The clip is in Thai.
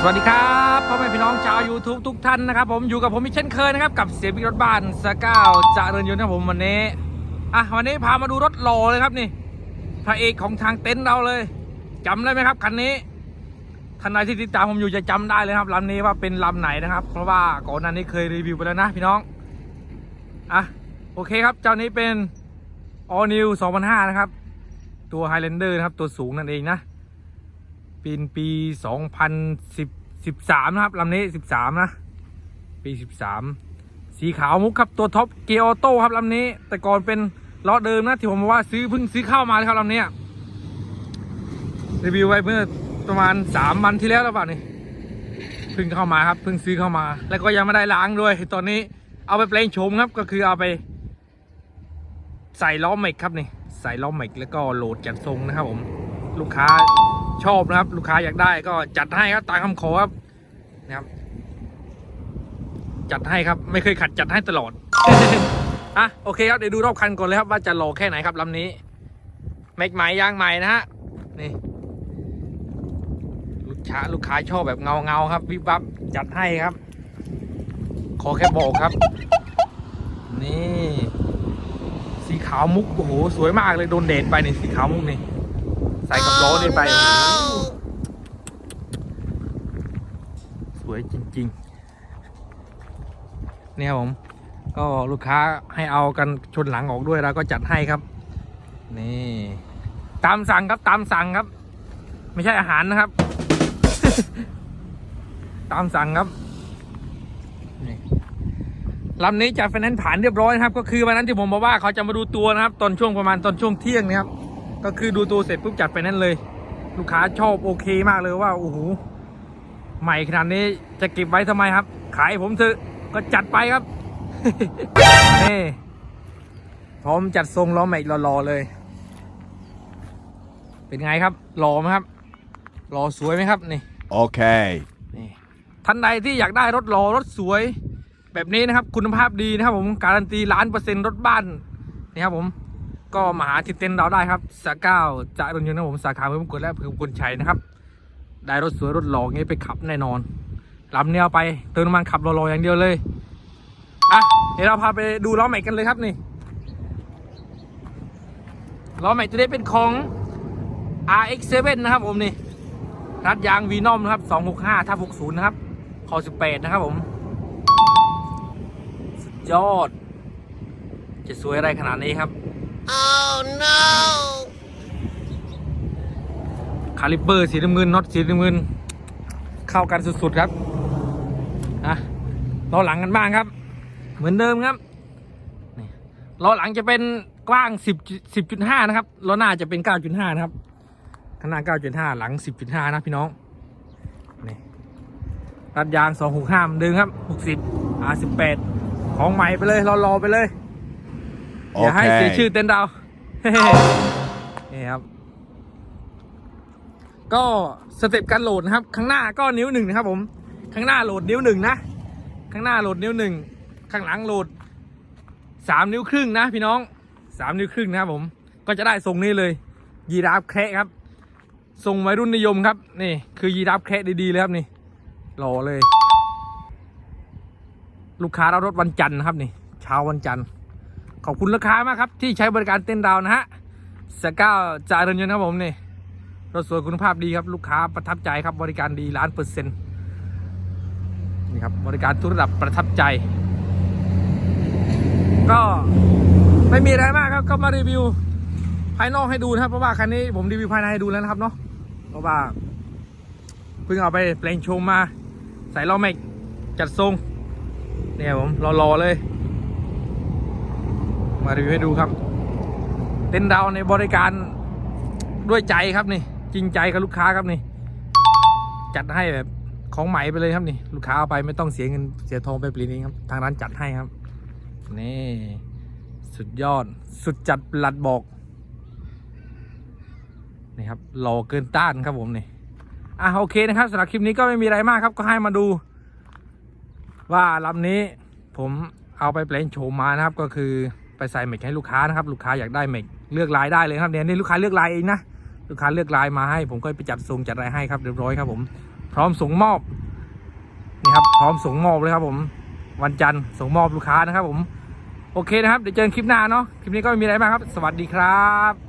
สวัสดีครับพ่อแม่พี่น้องชาว YouTube ทุกท่านนะครับผมอยู่กับผมอีกเช่นเคยนะครับ กับเสียบิกรถบ้านสก้าวเริญยนต์นะผมวันนี้อะวันนี้พามาดูรถหล่อเลยครับนี่พระเอกของทางเต็นท์เราเลยจำได้ไหมครับคันนี้ท่านใดที่ติดตามผมอยู่จะจำได้เลยครับลำนี้ว่าเป็นลำไหนนะครับ เพราะว่าก่อนหน้านี้เคยรีวิวไปแล้วนะพี่น้องอะโอเคครับเจ้านี้เป็น All New 2005 นะครับ ตัว Highlander นะครับตัวสูงนั่นเองนะ ปีนปี2010 13นะครับลำนี้13นะ ปี13สีขาวมุกครับตัวท็อปเกียร์ออโต้ครับลำนี้ แต่ก่อนเป็นล้อเดิมนะที่ผมบอกว่าซื้อเพิ่งซื้อเข้ามาเลยครับลำนี้รีวิวไว้เมื่อประมาณ3วันที่แล้วแล้วเปล่านี่เพิ่งเข้ามาครับเพิ่งซื้อเข้ามา แล้วก็ยังไม่ได้ล้างด้วย ตอนนี้เอาไปแปลงโฉมครับก็คือเอาไป ใส่ล้อเมกครับนี่ใส่ล้อเมกแล้วก็โหลดจัดทรงนะครับผมลูกค้า ชอบนะครับ ลูกค้าอยากได้ก็จัดให้ครับตามคำขอครับนะครับ จัดให้ครับ ไม่เคยขัดจัดให้ตลอดอะโอเคครับเดี๋ยวดูรอบคันก่อนเลยครับว่าจะโหลแค่ไหนครับลำนี้เมกใหม่ยางใหม่นะฮะนี่ลูกค้าลูกค้าชอบแบบเงาเงาครับวิบวับจัดให้ครับ ขอแค่บอกครับ นี่ สีขาวมุกโอ้โหสวยมากเลยโดนเดดไปนี่สีขาวมุกนี่ ใส่กับล้อนี่ไปโอ้โหสวยจริงๆ เนี่ยครับผม ก็ลูกค้าให้เอากันชนหลังออกด้วยเราก็จัดให้ครับ นี่ ตามสั่งครับตามสั่งครับ ไม่ใช่อาหารนะครับ ตามสั่งครับนี่ลำนี้จากไฟแนนซ์ผ่านเรียบร้อยนะครับ ก็คือวันนั้นที่ผมบอกว่าเขาจะมาดูตัวนะครับ ตอนช่วงประมาณตอนช่วงเที่ยงนะครับ ก็คือดูตัวเสร็จปุ๊บจัดไปนั่นเลย ลูกค้าชอบโอเคมากเลยว่าโอ้โหใหม่ขนาดนี้จะเก็บไว้ทำไมครับ ขายให้ผมเถอะก็จัดไปครับนี่พร้อมจัดทรงล้อใหม่รอๆเลย เป็นไงครับหล่อไหมครับหล่อสวยไหมครับนี่ Okay. นี่ท่านใดที่อยากได้รถหล่อรถสวย แบบนี้นะครับคุณภาพดีนะครับผมการันตีล้านเปอร์เซ็นต์รถบ้านนี่ครับผม ก็มาหาที่เต็นท์เราได้ครับสาก้าจะรถยนต์นะผมสาขาเพิ่มกดและเพิ่มกลชัยนะครับ ได้รถสวยรถหล่องี้ไปขับแน่นอนลำเนี้ยเอาไปเติมน้ำมันขับรอๆอย่างเดียวเลยอะเดี๋ยวเราพาไปดูล้อใหม่กันเลยครับนี่ล้อใหม่จะได้เป็นของ RX7 นะครับผมนี่รัดยางวีนอมนะครับ 265ทับ60 นะครับ คอ 18 นะครับผม สุดยอด จะสวยอะไรขนาดนี้ครับ no! คาลิปเปอร์สีน้ำเงินน็อตสีน้ำเงิน เข้ากันสุดๆครับอะล้อหลังกันบ้างครับ เหมือนเดิมครับนี่ล้อหลังจะเป็นกว้าง 10 10.5 นะครับล้อหน้าจะเป็น 9.5 นะครับข้างหน้า 9.5 หลัง 10.5 นะพี่น้องนี่รัดยาง 265เหมือนเดิมครับ 60 R18 ของใหม่ไปเลยรอๆไปเลย อย่าให้เสียชื่อ Okay. เต้นดาว นี่ครับ ก็สเต็ปการโหลดนะครับ ข้างหน้าก็นิ้วหนึ่งนะครับ ผม ข้างหน้าโหลดนิ้วหนึ่งนะ ข้างหน้าโหลดนิ้วหนึ่ง ข้างหลังโหลดสามนิ้วครึ่งนะ พี่น้องสามนิ้วครึ่งนะครับผม ก็จะได้ทรงนี้เลย ยีราฟแคะครับ ทรงวัยรุ่นนิยมครับ นี่ คือยีราฟแคะดีๆเลยครับนี่ หล่อเลย ลูกค้ารับรถวันจันทร์นะครับนี่ เช้าวันจันทร์ ขอบคุณลูกค้ามากครับ ที่ใช้บริการเต้นดาวนะฮะสก้าจาเริญยนต์ครับผมนี่รถสวยคุณภาพดีครับลูกค้าประทับใจครับบริการดีล้านเปอร์เซ็นต์นี่ครับบริการทุกระดับประทับใจ ก็ไม่มีอะไรมากครับก็มารีวิวภายนอกให้ดูนะครับเพราะว่าคันนี้ผมรีวิวภายในให้ดูแล้วนะครับเนาะเพราะว่าเพิ่งเอาไปแปลงโชมมา ใส่ล้อแม็กจัดทรงเนี่ยผมรอๆเลย มารีวิวให้ดูครับ เต้นดาวในบริการด้วยใจครับนี่ จริงใจกับลูกค้าครับนี่ จัดให้แบบของใหม่ไปเลยครับนี่ลูกค้าเอาไปไม่ต้องเสียเงินเสียทองไปปลีนี้ครับ ทางร้านจัดให้ครับ นี่สุดยอดสุดจัดหลัดบอกนี่ครับหล่อเกินต้านครับผมนี่อะโอเคนะครับสำหรับคลิปนี้ก็ไม่มีอะไรมากครับก็ให้มาดู ว่าลำนี้ผมเอาไปแปลงโฉมมานะครับก็คือ ไปใส่เมกให้ลูกค้านะครับลูกค้าอยากได้เมกเลือกลายได้เลยครับเนี่ยนี่ลูกค้าเลือกลายเองนะลูกค้าเลือกลายมาให้ผมก็ไปจัดทรงจัดอะไรให้ครับเรียบร้อยครับผมพร้อมส่งมอบนี่ครับพร้อมส่งมอบเลยครับผมวันจันทร์ส่งมอบลูกค้านะครับผมโอเคนะครับเดี๋ยวเจอกันคลิปหน้าเนาะคลิปนี้ก็ไม่มีอะไรมากครับ สวัสดีครับ